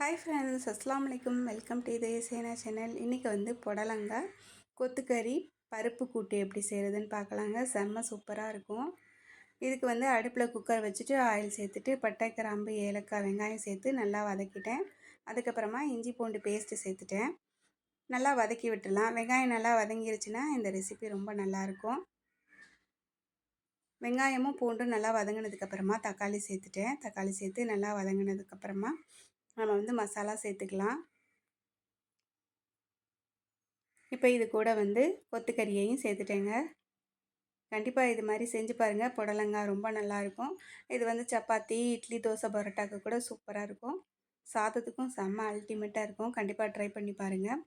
Hi friends அஸ்லாம் வலைக்கம் welcome to இதய சேனா சேனல் இன்றைக்கி வந்து புடலங்காய் கொத்துக்கறி பருப்பு கூட்டு எப்படி செய்கிறதுன்னு பார்க்கலாங்க செம்ம சூப்பராக இருக்கும் இதுக்கு வந்து அடுப்பில் குக்கர் வச்சுட்டு ஆயில் சேர்த்துட்டு பட்டை கிராம்பு ஏலக்காய் வெங்காயம் சேர்த்து நல்லா வதக்கிட்டேன் அதுக்கப்புறமா இஞ்சி பூண்டு பேஸ்ட்டு சேர்த்துட்டேன் நல்லா வதக்கி விட்டுடலாம் வெங்காயம் நல்லா வதங்கிருச்சுன்னா இந்த ரெசிபி ரொம்ப நல்லாயிருக்கும் வெங்காயமும் பூண்டும் நல்லா வதங்கினதுக்கப்புறமா தக்காளி சேர்த்துட்டேன் தக்காளி சேர்த்து நல்லா வதங்கினதுக்கப்புறமா நம்ம வந்து மசாலா சேர்த்துக்கலாம். இப்போ இது கூட வந்து கொத்துக்கறியையும் சேர்த்துட்டேங்க. கண்டிப்பாக இது மாதிரி செஞ்சு பாருங்கள் புடலங்காய் ரொம்ப நல்லாயிருக்கும் இது வந்து சப்பாத்தி இட்லி தோசை பரோட்டாக்கு கூட சூப்பராக இருக்கும். சாதத்துக்கும் செம்ம அல்டிமேட்டாக இருக்கும். கண்டிப்பாக ட்ரை பண்ணி பாருங்கள்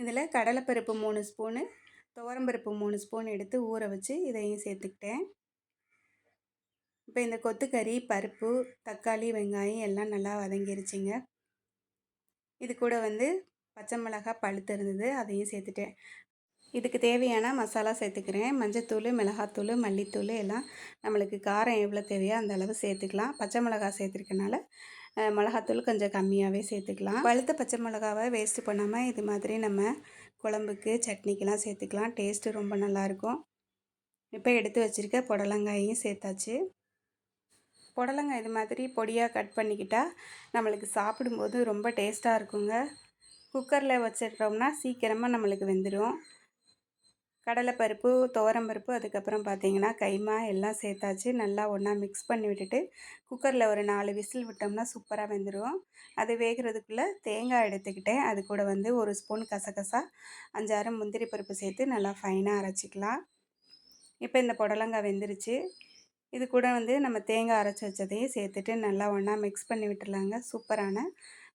இதில் கடலைப்பருப்பு மூணு ஸ்பூனு துவரம்பருப்பு மூணு ஸ்பூன் எடுத்து ஊற வச்சு இதையும் சேர்த்துக்கிட்டேன். இப்போ இந்த கொத்துக்கறி பருப்பு தக்காளி வெங்காயம் எல்லாம் நல்லா வதங்கிருச்சிங்க. இது கூட வந்து பச்சை மிளகாய் பழுத்து இருந்தது அதையும் சேர்த்துட்டேன். இதுக்கு தேவையான மசாலா சேர்த்துக்கிறேன். மஞ்சத்தூள் மிளகாத்தூள் மல்லித்தூள் எல்லாம் நம்மளுக்கு காரம் எவ்வளோ தேவையோ அந்த அளவு சேர்த்துக்கலாம். பச்சை மிளகாய் சேர்த்துருக்கனால மிளகாத்தூள் கொஞ்சம் கம்மியாகவே சேர்த்துக்கலாம். பழுத்த பச்சை மிளகாவை வேஸ்ட்டு பண்ணாமல் இது மாதிரி நம்ம குழம்புக்கு சட்னிக்கெலாம் சேர்த்துக்கலாம். டேஸ்ட்டு ரொம்ப நல்லாயிருக்கும் இப்போ எடுத்து வச்சுருக்க புடலங்காயும் சேர்த்தாச்சு. புடலங்காய் இது மாதிரி பொடியாக கட் பண்ணிக்கிட்டால் நம்மளுக்கு சாப்பிடும்போது ரொம்ப டேஸ்ட்டாக இருக்குங்க. குக்கரில் வச்சிட்டோம்னா சீக்கிரமாக நம்மளுக்கு வெந்துடும் கடலைப்பருப்பு துவரம்பருப்பு அதுக்கப்புறம் பார்த்திங்கன்னா கைமா எல்லாம் சேர்த்தாச்சு. நல்லா ஒன்றா மிக்ஸ் பண்ணி விட்டுட்டு குக்கரில் ஒரு நாலு விசில் விட்டோம்னா சூப்பராக வெந்துடும் அது வேகிறதுக்குள்ளே தேங்காய் எடுத்துக்கிட்டேன். அது கூட வந்து ஒரு ஸ்பூன் கசகசா அஞ்சாறு முந்திரி பருப்பு சேர்த்து நல்லா ஃபைனாக அரைச்சிக்கலாம். இப்போ இந்த புடலங்காய் வெந்துருச்சு. இது கூட வந்து நம்ம தேங்காய் அரைச்சி வச்சதையும் சேர்த்துட்டு நல்லா ஒன்றா மிக்ஸ் பண்ணி விட்டுடலாங்க சூப்பரான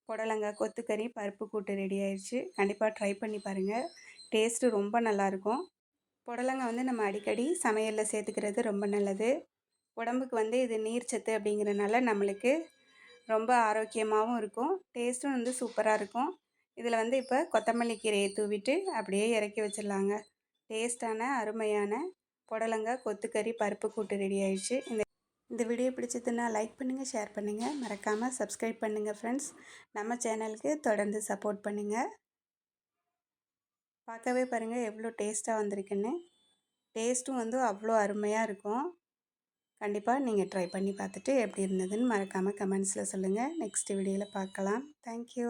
புடலங்காய் கொத்துக்கறி பருப்பு கூட்டு ரெடி ஆயிடுச்சு கண்டிப்பாக ட்ரை பண்ணி பாருங்கள் டேஸ்ட்டு ரொம்ப நல்லாயிருக்கும் புடலங்காய் வந்து நம்ம அடிக்கடி சமையலில் சேர்த்துக்கிறது ரொம்ப நல்லது. உடம்புக்கு வந்து இது நீர் சத்து அப்படிங்கிறனால நம்மளுக்கு ரொம்ப ஆரோக்கியமாகவும் இருக்கும். டேஸ்ட்டும் வந்து சூப்பராக இருக்கும். இதில் வந்து இப்போ கொத்தமல்லி கீரையை தூவிட்டு அப்படியே இறக்கி வச்சிடலாங்க. டேஸ்ட்டான அருமையான புடலங்காய் கொத்துக்கறி பருப்பு கூட்டு ரெடி ஆயிடுச்சு. இந்த இந்த வீடியோ பிடிச்சதுன்னா லைக் பண்ணுங்கள் ஷேர் பண்ணுங்கள் மறக்காமல் சப்ஸ்கிரைப் பண்ணுங்கள் ஃப்ரெண்ட்ஸ் நம்ம சேனலுக்கு தொடர்ந்து சப்போர்ட் பண்ணுங்கள் பார்க்கவே பாருங்கள் எவ்வளோ டேஸ்ட்டாக வந்திருக்குன்னு. டேஸ்ட்டும் வந்து அவ்வளோ அருமையாக இருக்கும். கண்டிப்பாக நீங்கள் ட்ரை பண்ணி பார்த்துட்டு எப்படி இருந்ததுன்னு மறக்காமல் கமெண்ட்ஸில் சொல்லுங்கள் நெக்ஸ்ட் வீடியோவில் பார்க்கலாம். தேங்க்யூ